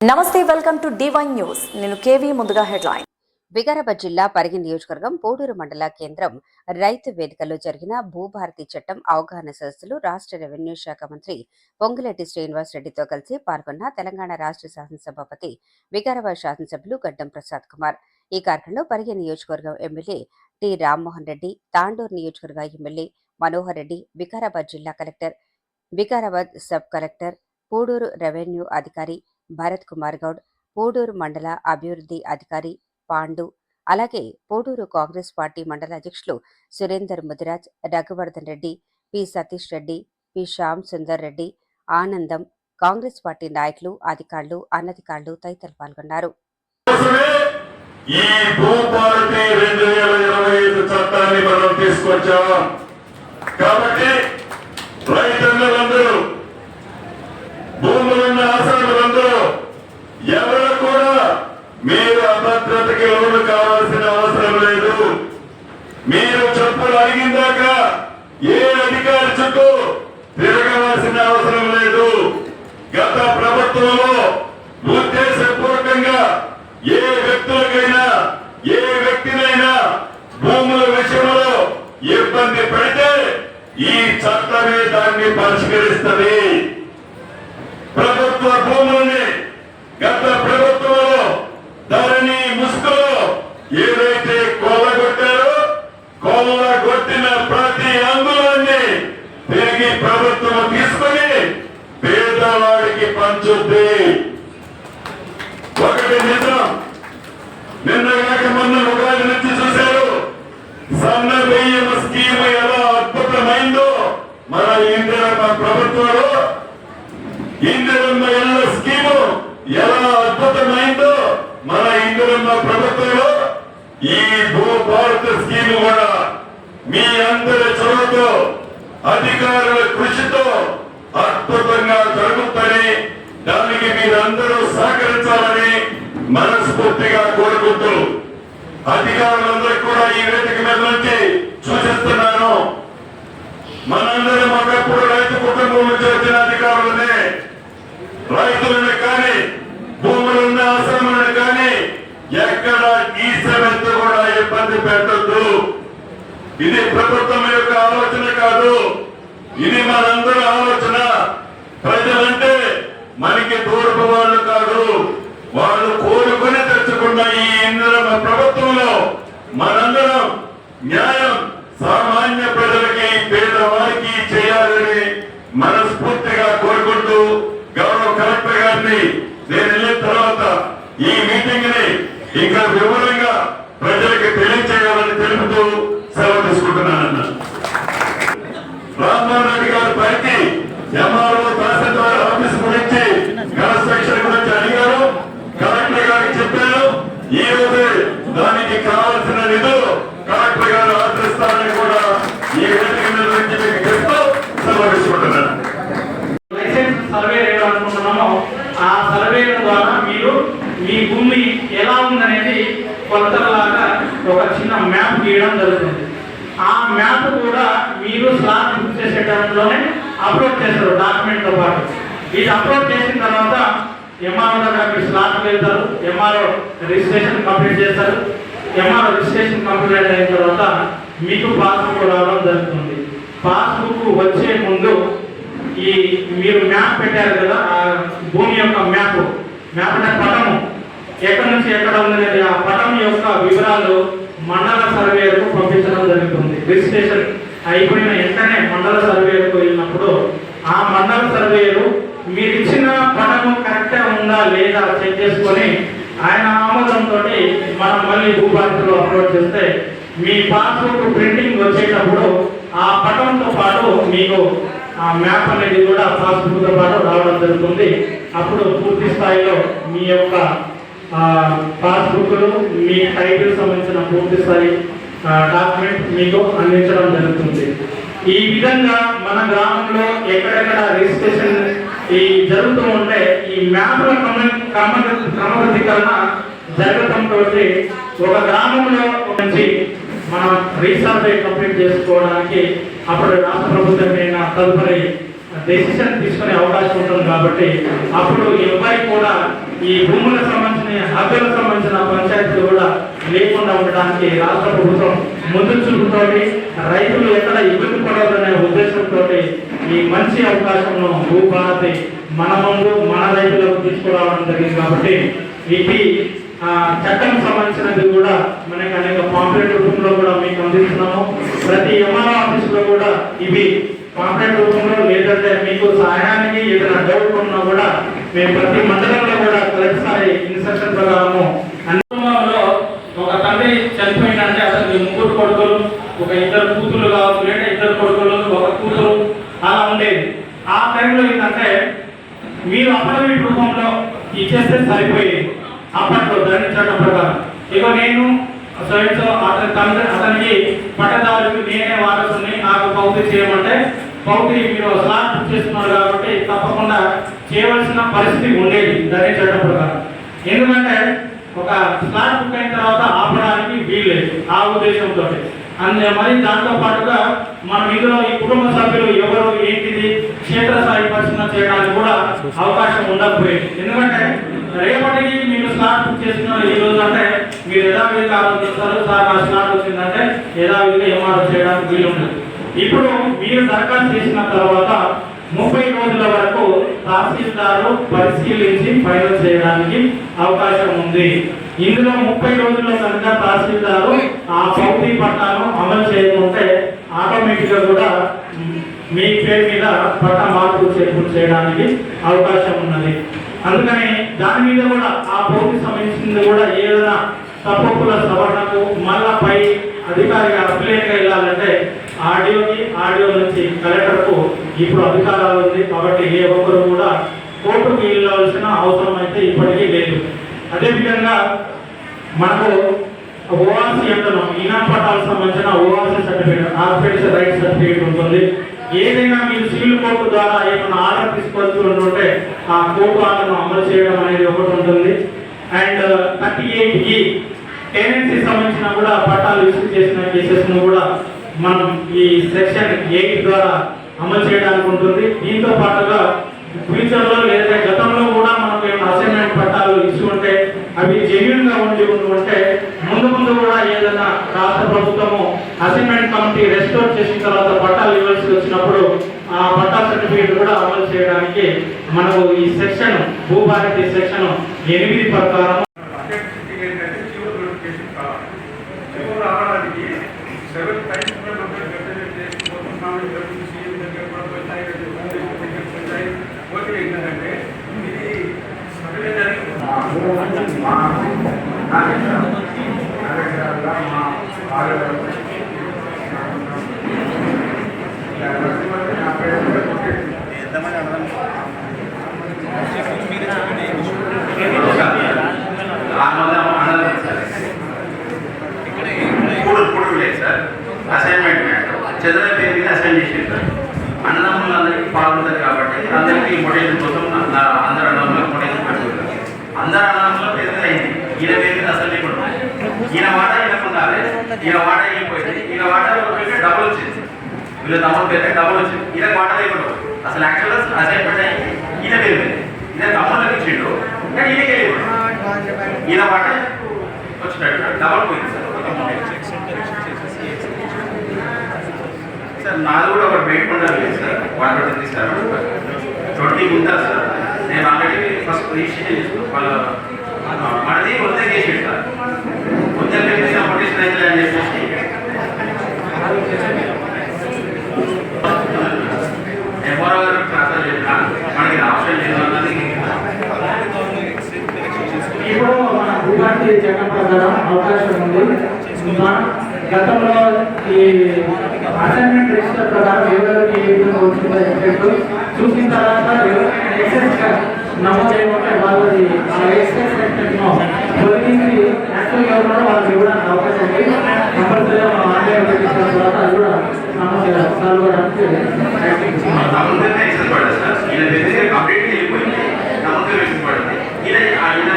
నమస్తే welcome to divine news నేను KV ముందుగా హెడ్లైన్. వికారాబాద్ జిల్లా పరిగి నియోజకవర్గం పోడూరు మండల కేంద్రం రైతు వేదికలో జరిగిన భూభారతి చట్టం అవగాహన సదస్సులు రాష్ట్ర రెవెన్యూ శాఖ మంత్రి పొంగులేటి శ్రీనివాస్ రెడ్డితో కలిసి పాల్గొన్న తెలంగాణ రాష్ట్ర శాసనసభాపతి వికారాబాద్ శాసనసభ్యులు గడ్డం ప్రసాద్ కుమార్. ఈ కార్యక్రమంలో పరిగి నియోజకవర్గం ఎమ్మెల్యే టి రామ్మోహన్ రెడ్డి తాండూరు నియోజకవర్గ ఎమ్మెల్యే మనోహర్ రెడ్డి వికారాబాద్ జిల్లా collector Vikarabad sub collector Pudur revenue అధికారి భరత్ కుమార్ గౌడ్ పూడూరు మండల అభివృద్ధి అధికారి పాండు అలాగే పూడూరు కాంగ్రెస్ పార్టీ మండల అధ్యక్షులు సురేందర్ ముదిరాజ్ రఘువర్ధన్ రెడ్డి పి సతీష్ రెడ్డి పి శ్యామ్ సుందర్ రెడ్డి ఆనందం కాంగ్రెస్ పార్టీ నాయకులు అధికారులు అనధికారులు తదితరులు పాల్గొన్నారు. ఈ రెండు వేల ఇరవై ఐదు చట్టాన్ని మనం తీసుకొచ్చాం. కాబట్టి రైతన్నలందరూ భూములున్న ఆసాములందరూ ఎవరు కూడా మీరు అభద్రతకి లోను కావాల్సిన అవసరం లేదు మీరు చెప్పులు అడిగిందాక ఏ అధికారి చుట్టూ తిరగవలసిన అవసరం లేదు గత ప్రభుత్వంలో ఉద్దేశపూర్వకంగా ఏ వ్యక్తులకైనా ఏ వ్యక్తినైనా భూముల విషయంలో ఇబ్బంది పెడితే ఈ చట్టమే దాన్ని పరిష్కరిస్తుంది. ప్రభుత్వ భూముల్ని గత ప్రభుత్వంలో ధరణి ముసుగులో ఏదైతే కొల్లగొట్టారో కొల్లగొట్టిన ప్రతి అంగుళాన్ని తిరిగి ప్రభుత్వం తీసుకు మన ఇందిరమ్మ ప్రభుత్వంలో ఇందిరమ్మ ఎల్ల స్కీము ఎలా అద్భుతమైందో మన ఇందిరమ్మ ప్రభుత్వంలో ఈ భూ భారత స్కీమ్ కూడా మీ అందరి చొరవతో అధికారుల కృషితో అద్భుతంగా జరుగుతుందని దానికి మీరందరూ సహకరించాలని మనస్ఫూర్తిగా కోరుకుంటూ అధికారులందరికీ కూడా ఈ వేదిక మీద నుంచి సూచిస్తున్నాను మనందరం ఒకప్పుడు రైతు కుటుంబం నుంచి వచ్చిన అధికారులనే రైతులను కానీ భూములున్న ఆశ్రమాలను కానీ ఎక్కడ ఈశ్వరంతో కూడా ఇబ్బంది పెట్టద్దు. ఇది ప్రభుత్వం యొక్క ఆలోచన కాదు. ఇది మనందరి ఆలోచన. ప్రజలంటే మనకి దూరపు వాళ్ళు కాదు. వాళ్ళు కోరుకుని తెచ్చుకున్న ఈ ఇంద్రమ ప్రభుత్వంలో మనందరం న్యాయం సామాన్య వారికి చేయాలని మనస్ఫూర్తిగా కోరుకుంటూ గౌరవ కలెక్టర్ గారిని నేను వెళ్ళిన తర్వాత ఈ మీటింగ్ని ఇంకా వివరంగా ప్రజలకు తెలియజేయాలని తెలుపుతూ సెలవు తీసుకుంటున్నానన్నా. రామ్మోహన్ రెడ్డి గారి పైకి ఎంఆర్ఓ ఒక చిన్న మ్యాప్ గీయడం జరుగుతుంది. ఆ మ్యాప్ కూడా మీరు స్లాట్ బుక్ చేసే టైంలోనే అప్లోడ్ చేస్తారు డాక్యుమెంట్తో పాటు. ఇది అప్లోడ్ చేసిన తర్వాత ఎంఆర్ఓ దగ్గర మీరు స్లాట్కి వెళ్తారు. ఎంఆర్ఓ రిజిస్ట్రేషన్ కంప్లీట్ చేస్తారు. ఎంఆర్ఓ రిజిస్ట్రేషన్ కంప్లీట్ అయిన తర్వాత మీకు పాస్బుక్ రావడం జరుగుతుంది. పాస్బుక్ వచ్చే ముందు ఈ మీరు మ్యాప్ పెట్టారు కదా ఆ భూమి యొక్క మ్యాప్ మ్యాప్ అంటే పటము. ఎక్కడి నుంచి ఎక్కడ ఉందనేది ఆ పటం యొక్క వివరాలు మండల సర్వేకు పంపించడం జరుగుతుంది. రిజిస్ట్రేషన్ అయిపోయిన వెంటనే మండల సర్వేకు వెళ్ళినప్పుడు ఆ మండల సర్వేలు మీరు ఇచ్చిన పటము కరెక్ట్గా ఉందా లేదా చెక్ చేసుకొని ఆయన ఆమోదంతో మనం మళ్ళీ భూభారతిలో అప్లోడ్ చేస్తే మీ పాస్బుక్ ప్రింటింగ్ వచ్చేటప్పుడు ఆ పటంతో పాటు మీకు ఆ మ్యాప్ అనేది కూడా పాస్బుక్తో పాటు రావడం జరుగుతుంది. అప్పుడు పూర్తి స్థాయిలో మీ యొక్క పాస్బుక్లు మీ టైటిల్ సంబంధించిన పూర్తి స్థాయి డాక్యుమెంట్ మీకు అందించడం జరుగుతుంది. ఈ విధంగా మన గ్రామంలో ఎక్కడెక్కడ రిజిస్ట్రేషన్ ఈ జరుగుతూ ఉంటే ఈ మ్యాప్ల క్రమ క్రమ క్రమబద్ధీకరణ జరగడంతో ఒక గ్రామంలో నుంచి మనం రీసర్వే కంప్లీట్ చేసుకోవడానికి అప్పుడు రాష్ట్ర ప్రభుత్వం తదుపరి డెసిషన్ తీసుకునే అవకాశం ఉంటుంది కాబట్టి అప్పుడు ఎవరికి కూడా ఈ భూములకు సంబంధించిన హక్కులకు సంబంధించిన పంచాయతీలు కూడా లేకుండా ఉండడానికి రాష్ట్ర ప్రభుత్వం ముందు చూపుతోటి రైతులు ఎక్కడ ఇబ్బంది పడవద్దనే ఉద్దేశంతో ఈ మంచి అవకాశంను భూభారతి మన ముందు మన రైతులకు తీసుకురావడం జరిగింది కాబట్టి ఇది చట్టం సంబంధించినది కూడా మనకి అనేక పాంప్లెట్ రూపంలో కూడా మీకు అందిస్తున్నాము. ప్రతి ఎంఆర్ఓ ఆఫీసులో కూడా ఇవి పాంప్లెట్ రూపంలో లేదంటే మీకు సహాయానికి ఏదైనా డౌట్ ఉన్నా కూడా మేము ప్రతి మండలంలో కూడా ప్రతిసారి ఇన్స్ట్రక్షన్ ప్రకారము అన్ని కుటుంబంలో ఒక తండ్రి చనిపోయిందంటే అతనికి ముగ్గురు కొడుకులు ఒక ఇద్దరు కూతురు కావచ్చు లేదా ఇద్దరు కొడుకులు ఒక కూతురు అలా ఉండేది. ఆ టైంలో ఏంటంటే మీరు అపాయింట్మెంట్ రూపంలో ఇచ్చేస్తే సరిపోయేది. అప్పట్లో ధరణి చట్టం ప్రకారం. ఇక నేను సో అతని తండ్రి అతనికి పట్టదారులకు నేనే వారసుని నాకు పౌతి చేయమంటే పౌతి మీరు స్లాట్ బుక్ చేస్తున్నారు కాబట్టి తప్పకుండా చేయవలసిన పరిస్థితి ఉండేది. దాని చట్టం ప్రకారం. ఎందుకంటే ఒక స్లాట్ బుక్ అయిన తర్వాత ఆపడానికి వీల్లేదు ఆ ఉద్దేశంతో. అందు మరి దాంతో పాటుగా మనం ఇందులో ఈ కుటుంబ సభ్యులు ఎవరు ఏంటిది క్షేత్రస్థాయి పరిశీలన చేయడానికి కూడా అవకాశం ఉండకపోయేది. ఎందుకంటే రేపటికి మీరు స్లాట్ బుక్ చేస్తున్నారు ఈ రోజు అంటే మీరు యథావిధిగా ఆలోచిస్తారు సార్ నా స్లాట్ వచ్చిందంటే యథావిధిగా ఎంఆర్ చేయడానికి వీలు ఉండదు ఇప్పుడు మీరు దరఖాస్తు చేసిన తర్వాత ముప్పై రోజుల వరకు తహసీల్దారు పరిశీలించి ఫైనల్ చేయడానికి అవకాశం ఉంది. ఇందులో ముప్పై రోజుల్లో కనుక తహసీల్దారు ఆ పౌతి పట్టాను అమలు చేయకుంటే ఆటోమేటిక్గా కూడా మీ పేరు మీద పట్టా మార్పు చేర్పులు చేయడానికి అవకాశం ఉన్నది. అందుకని దాని మీద కూడా ఆ పౌతి సంబంధించింది కూడా ఏదైనా తప్పుల సవరణకు మళ్ళా పై అధికారిగా అప్లేట్ వెళ్ళాలంటే ఆడియోకి ఆడియో నుంచి కలెక్టర్కు ఇప్పుడు అధికారాలు ఉంది కాబట్టి ఏ ఒక్కరు కూడా కోర్టుకు వెళ్ళాల్సిన అవసరం అయితే ఇప్పటికీ లేదు. అదేవిధంగా మనకు ఓఆర్సీ అంటున్నాం. ఇనా పట్టాలకు సంబంధించిన ఓఆర్సీ సర్టిఫికేట్ ఆర్పిడిస్ రైట్ సర్టిఫికేట్ ఉంటుంది. ఏదైనా మీరు సివిల్ కోర్టు ద్వారా ఏమైనా ఆర్డర్ తీసుకోవచ్చు ఉంటే ఆ కోర్టు ఆర్డర్ను అమలు చేయడం అనేది ఒకటి ఉంటుంది. అండ్ థర్టీ ఎయిట్ ఈ టెనెన్సీ సంబంధించిన కూడా పట్టాలు ఇష్యూ చేసిన కేసెస్ను కూడా మనం ఈ సెక్షన్ ఎయిట్ ద్వారా అమలు చేయడానికి ఉంటుంది. దీంతో పాటుగా ఫ్యూచర్లో లేదా గతంలో కూడా మనకు ఏమైనా అసైన్మెంట్ పట్టాలు ఇచ్చి ఉంటే అవి జెన్యున్గా ఉండి ఉంటే ముందు ముందు కూడా ఏదైనా రాష్ట్ర ప్రభుత్వము అసైన్మెంట్ కమిటీ రెస్టోర్ చేసిన తర్వాత పట్టాలు ఇవ్వాల్సి వచ్చినప్పుడు ఆ పట్టా సర్టిఫికేట్ కూడా అమలు చేయడానికి మనకు ఈ సెక్షన్ భూభారతి సెక్షన్ ఎనిమిది ప్రకారం ఏంటంటే చివరి నోటిఫికేషన్ కావాలి చివరి రావడానికి సెవెన్ టైమ్స్ పోతున్నాము ఇంతకుముందు సీఎం దగ్గర కూడా పోతాయి హోమ్ దగ్గర పోతాయి పోతే ఏంటంటే ఇది సర్వే జరిగి కూడు కూడు లేదు సార్ అసైన్మెంట్ చదివే పేరు మీద అసైన్ చేసింది సార్ అన్నదమ్ములు అందరికీ పాల్గొంటారు కాబట్టి అందరికీ మొటేషన్ కోసం నా- అందరు అన్నదమ్ములకు మొటేషన్ పెట్టుకుంటారు అందరు అన్నదమ్ముల పేరు మీద అయింది ఈయన పేరు మీద అసలు లేకుండా ఉంది. ఈయన వాట ఈయనకు ఉండాలి ఈయన వాట అయిపోయింది. ఈయన వాట పేరు డబుల్ వచ్చింది. వీళ్ళ తమ్ముడు పేరు డబుల్ వచ్చింది. ఈయన వాట లేకుండా అసలు యాక్చువల్ అసైన్మెంట్ అయ్యి ఈయన పేరు మీద. ఈయన తమ్ముళ్ళకి ఇచ్చిండు కానీ ఈయనకి వెళ్ళిపోయింది ఈయన వాట వచ్చినట్టు డబుల్ పోయింది సార్. సార్ నాది కూడా ఒకటి వెయిట్ ఉండాలి sir. One twenty sir twenty ఉందా సార్? నేను ఆల్రెడీ ఫస్ట్ రిజిస్ట్రేషన్ చేసుకున్నాను వాళ్ళ మనది వంద చేసి సార్. ఇప్పుడు మన భూభారతి చట్టం ప్రకారం అవకాశం ఉంది గతంలో ఈ అసైన్మెంట్ రిజిస్టర్ ప్రకారం ఎవరికి ఏ విధంగా వచ్చిందో చూసిన తర్వాత ఎవరైనా ఎక్సెస్ నమోదు చేయమంటే వాళ్ళది ఆ ఎక్సెస్ తొలగించి యాక్టివ్ ఎవరు వాళ్ళకి ఇవ్వడానికి అవకాశం ఉంది కంపల్సరీగా మనం ఆన్లైన్ పెట్టించిన తర్వాత అది కూడా సమస్య సాల్వ్ అవడానికి ఈయన బేసిక్గా కంప్లీట్ అయిపోయింది నమ్మకం ఎక్సెస్ పడింది ఈయన ఆయన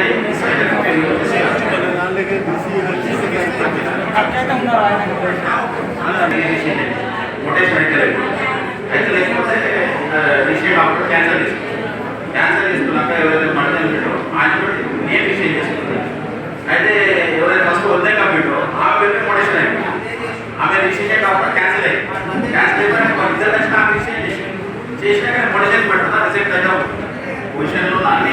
కొటేషన్ అయితే లేదు అయితే లేకపోతే క్యాన్సల్ చేసుకున్నాను క్యాన్సల్ చేసుకున్నాక ఎవరైతే మడతలు పెట్టారో ఆయన కూడా నేను రిసీవ్ చేసుకున్నాను అయితే ఎవరైతే ఫస్ట్ వద్దే కంప్యూటర్ ఆ పేరు మొడేషన్ అయిపోయింది ఆమె రిసీవ్ కాకుండా క్యాన్సిల్ అయింది క్యాన్సిల్ అయిపోయినాక మా ఇద్దరు కలిసి నాకు రిసీవ్ చేసి చేసినాక మొడేషన్ పెడుతున్నా రిసీవ్ అయితే పొజిషన్లో అన్ని